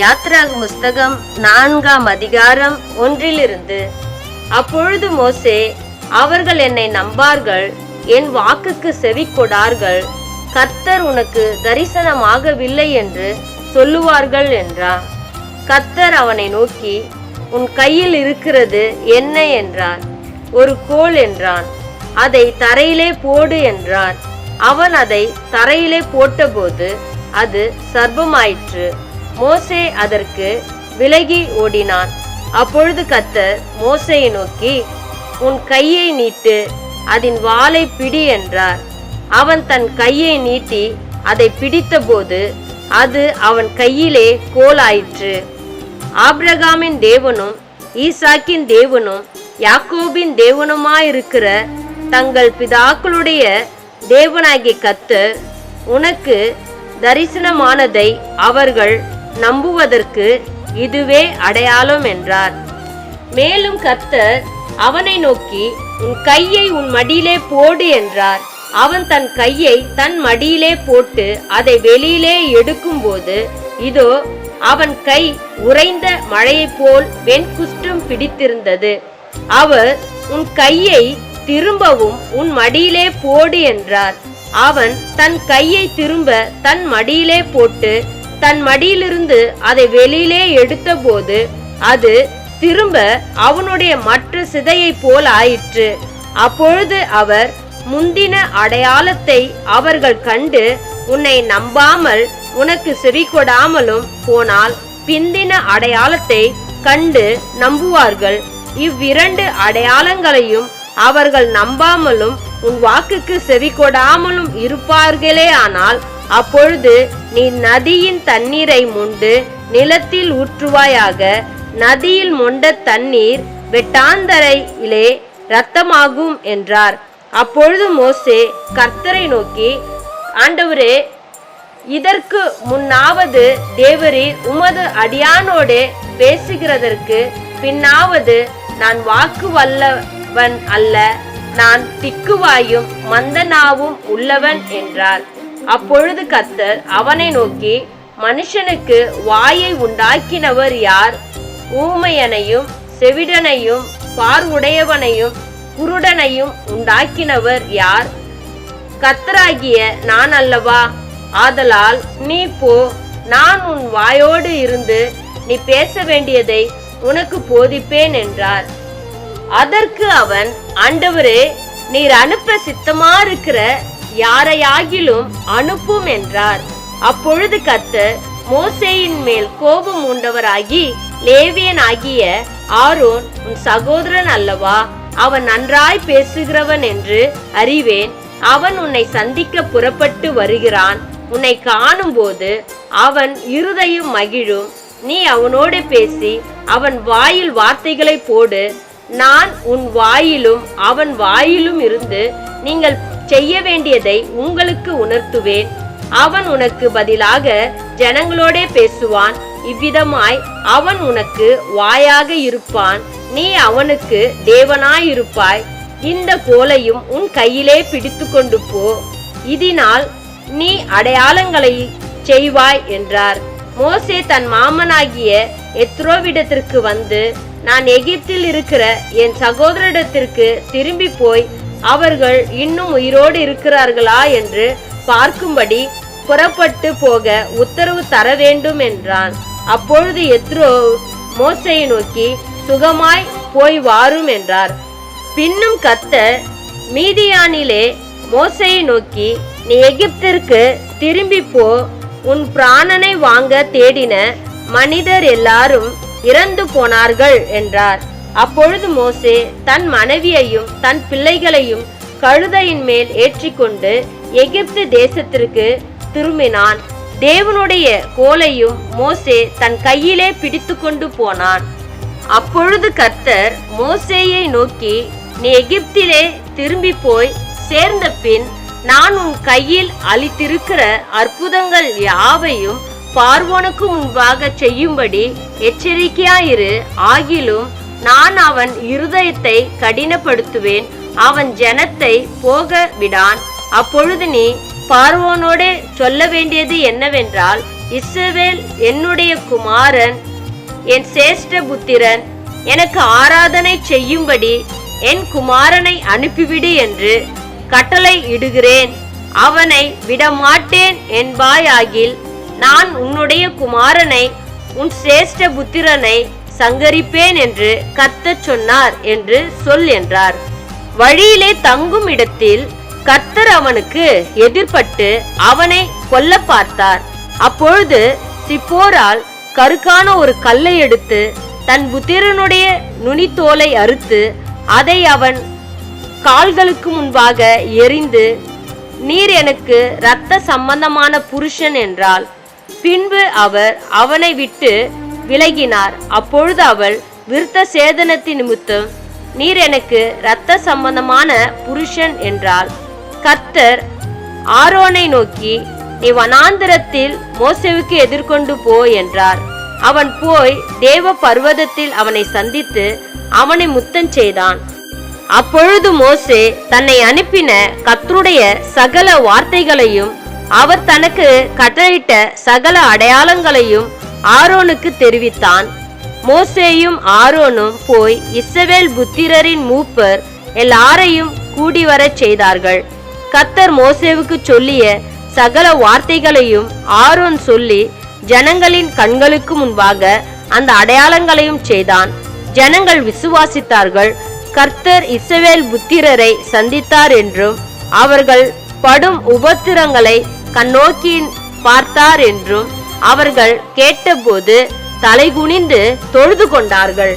யாத்ராக புஸ்தகம் நான்காம் அதிகாரம் ஒன்றிலிருந்து. அப்பொழுது மோசே அவர்கள் என்னை நம்பார்கள் என் வாக்குக்கு செவி கொடார்கள் கர்த்தர் உனக்கு தரிசனமாகவில்லை என்று சொல்லுவார்கள் என்றார் கர்த்தர் அவனை நோக்கி உன் கையில் இருக்கிறது என்ன என்றார். ஒரு கோல் என்றான் அதை தரையிலே போடு என்றார் அவன் அதை தரையிலே போட்டபோது அது சர்பமாயிற்று மோசே அதற்கு விலகி ஓடினான். அப்பொழுது கத்தர் மோசையை நோக்கி உன் கையை நீட்டு அதன் வாளை பிடி என்றார். அவன் தன் கையை நீட்டி அதை பிடித்தபோது அது அவன் கையிலே கோலாயிற்று. ஆப்ரகாமின் தேவனும் ஈசாக்கின் தேவனும் யாக்கோபின் தேவனுமாயிருக்கிற தங்கள் பிதாக்களுடைய தேவனாகிய கத்தர் உனக்கு தரிசனமானதை அவர்கள் நம்புவதற்கு இதுவே அடையாளம் என்றார். மேலும் கர்த்தர் அவனை நோக்கி உன் கையை உன் மடியிலே போடு என்றார். அவன் தன் கையை தன் மடியிலே போட்டு அதை வெளியிலே எடுக்கும்போது இதோ அவன் கை உறைந்த மழையைப் போல் வெண்குஷ்டம் பிடித்திருந்தது. அவர் உன் கையை திரும்பவும் உன் மடியிலே போடு என்றார். அவன் தன் கையை திரும்ப தன் மடியிலே போட்டு தன் மடியிலிருந்து அதை வெளியிலே எடுத்தபோது அது திரும்ப அவனுடைய மற்ற சிதையைப் போல் ஆயிற்று. அப்பொழுது அவர் முந்தின அடையாளத்தை அவர்கள் கண்டு உன்னை நம்பாமல் உனக்கு செவி கொடாமலும் போனால் பிந்தின அடையாளத்தை கண்டு நம்புவார்கள். இவ்விரண்டு அடையாளங்களையும் அவர்கள் நம்பாமலும் உன் வாக்குக்கு செவி கொடாமலும் இருப்பார்களே ஆனால் அப்பொழுது நீ நதியின் தண்ணீரை முண்டு நிலத்தில் ஊற்றுவாயாக. நதியில் மொண்ட தண்ணீர் வெட்டாந்தரையிலே இரத்தமாகும் என்றார். அப்பொழுது மோசே கர்த்தரை நோக்கி ஆண்டவரே இதற்கு முன்னாவது தேவரீர் உமது அடியானோடே பேசுகிறதற்கு பின்னாவது நான் வாக்கு வல்லவன் அல்ல. நான் திக்குவாயும் மந்தனாவும் உள்ளவன் என்றார். அப்பொழுது கத்தர் அவனை நோக்கி மனுஷனுக்கு வாயை உண்டாக்கினவர் யார்? ஊமையனையும் செவிடனையும் பார்வுடையவனையும் குருடனையும் உண்டாக்கினவர் யார்? கத்தராகிய நான் அல்லவா? ஆதலால் நீ போ நான் உன் வாயோடு இருந்து நீ பேச வேண்டியதை உனக்கு போதிப்பேன் என்றார். அதற்கு அவன் ஆண்டவரே நீர் அனுப்ப சித்தமா இருக்கிற யாரையாகிலும் அனுப்பும் என்றார் அப்பொழுது கத்தர் மோசேயின் மேல் கோபம் உண்டவராகி லேவியன் ஆகிய ஆரோன் உன் சகோதரன் அல்லவா? அவன் நன்றாய் பேசுகிறவன் என்று அறிவேன். அவன் உன்னை சந்திக்க புறப்பட்டு வருகிறான். உன்னை காணும்போது அவன் இருதையும் மகிழும். நீ அவனோடு பேசி அவன் வாயில் வார்த்தைகளை போடு. நான் உன் வாயிலும் அவன் வாயிலும் இருந்து நீங்கள் செய்ய வேண்டியதை உங்களுக்கு உணர்த்துவேன். அவன் உனக்கு பதிலாக ஜனங்களோடே பேசுவான். இவ்விதமாய் அவன் உனக்கு வாயாக இருப்பான். நீ அவனுக்கு தேவனாயிருப்பாய். இந்த கோலையும் உன் கையிலே பிடித்து கொண்டு போ. இதனால் நீ அடையாளங்களை செய்வாய் என்றார். மோசே தன் மாமனாகிய எத்ரோவிடத்திற்கு வந்து நான் எகிப்தில் இருக்கிற என் சகோதரிடத்திற்கு திரும்பி போய் அவர்கள் இன்னும் உயிரோடு இருக்கிறார்களா என்று பார்க்கும்படி புறப்பட்டு போக உத்தரவு தர வேண்டும் என்றான். அப்பொழுது எத்ரோ மோசையை நோக்கி சுகமாய் போய் வாரும் என்றார். பின்னும் கத்த மீதியானிலே மோசையை நோக்கி நீ எகிப்திற்கு திரும்பி போ. உன் பிராணனை வாங்க தேடின மனிதர் எல்லாரும் இறந்து போனார்கள் என்றார். அப்பொழுது மோசே தன் மனைவியையும் தன் பிள்ளைகளையும் கழுதையின் மேல் ஏற்றிக்கொண்டு எகிப்து தேசத்திற்கு திரும்பினான். தேவனுடைய கோலையும் மோசே தன் கையிலே பிடித்து கொண்டு போனான். அப்பொழுது கர்த்தர் மோசேயை நோக்கி நீ எகிப்திலே திரும்பி போய் சேர்ந்த பின் நான் உன் கையில் அளித்திருக்கிற அற்புதங்கள் யாவையும் பார்வோனுக்கு முன்பாக செய்யும்படி எச்சரிக்கையாயிரு. ஆகிலும் நான் அவன் இருதயத்தை கடினப்படுத்துவேன் அவன் ஜனத்தை போக விடான் அப்பொழுது நீ பார்வோனோடே சொல்ல வேண்டியது என்னவென்றால் இஸ்ரவேல் என்னுடைய குமாரன் என் சேஷ்ட புத்திரன் எனக்கு ஆராதனை செய்யும்படி என் குமாரனை அனுப்பிவிடு என்று கட்டளை இடுகிறேன். அவனை விடமாட்டேன் என்பாயாகில் நான் உன்னுடைய குமாரனை உன் சேஷ்ட புத்திரனை சங்கரிப்பேன் என்று கத்தச் சொன்னார் என்று சொல் என்றார். வழியிலே தங்கும் இடத்தில் கர்த்தர் அவனுக்கு எதிர்பட்டு அவனை கொல்ல பார்த்தார். அப்பொழுது சிப்போரால் கருக்கான ஒரு கல்லை எடுத்து தன் புத்திரனுடைய நுனித்தோலை அறுத்து அதை அவன் கால்களுக்கு முன்பாக எரிந்து நீர் எனக்கு இரத்த சம்பந்தமான புருஷன் என்றால் பின்பு அவர் அவனை விட்டு விலகினார். அப்பொழுது அவள் விருத்த சேதனத்தின் நிமித்தம் நீர் எனக்கு இரத்த சம்பந்தமான புருஷன் என்றால் கர்த்தர் ஆரோனை நோக்கி நீ வனாந்திரத்தில் மோசேவுக்கு எதிர்கொண்டு போ என்றார். அவன் போய் தேவ பர்வதத்தில் அவனை சந்தித்து அவனை முத்தம் செய்தான். அப்பொழுது மோசே தன்னை அனுப்பின கத்தருடைய சகல வார்த்தைகளையும் அவர் தனக்கு கட்டளையிட்ட சகல அடையாளங்களையும் ஆரோனுக்கு தெரிவித்தான் மோசேயும் ஆரோனும் போய் இஸ்ரவேல் புத்திரரின் மூப்பர் எல்லாரையும் கூடி வரச் செய்தார்கள். கத்தர் மோசேவுக்கு சொல்லிய சகல வார்த்தைகளையும் ஆரோன் சொல்லி ஜனங்களின் கண்களுக்கு முன்பாக அந்த அடையாளங்களையும் செய்தான். ஜனங்கள் விசுவாசித்தார்கள் கர்த்தர் இஸ்ரவேல் புத்திரரை சந்தித்தார் என்றும் அவர்கள் படும் உபத்திரங்களை கண்ணோக்கி பார்த்தார் என்றும் அவர்கள் கேட்டபோது தலைகுனிந்து தொழுது கொண்டார்கள்.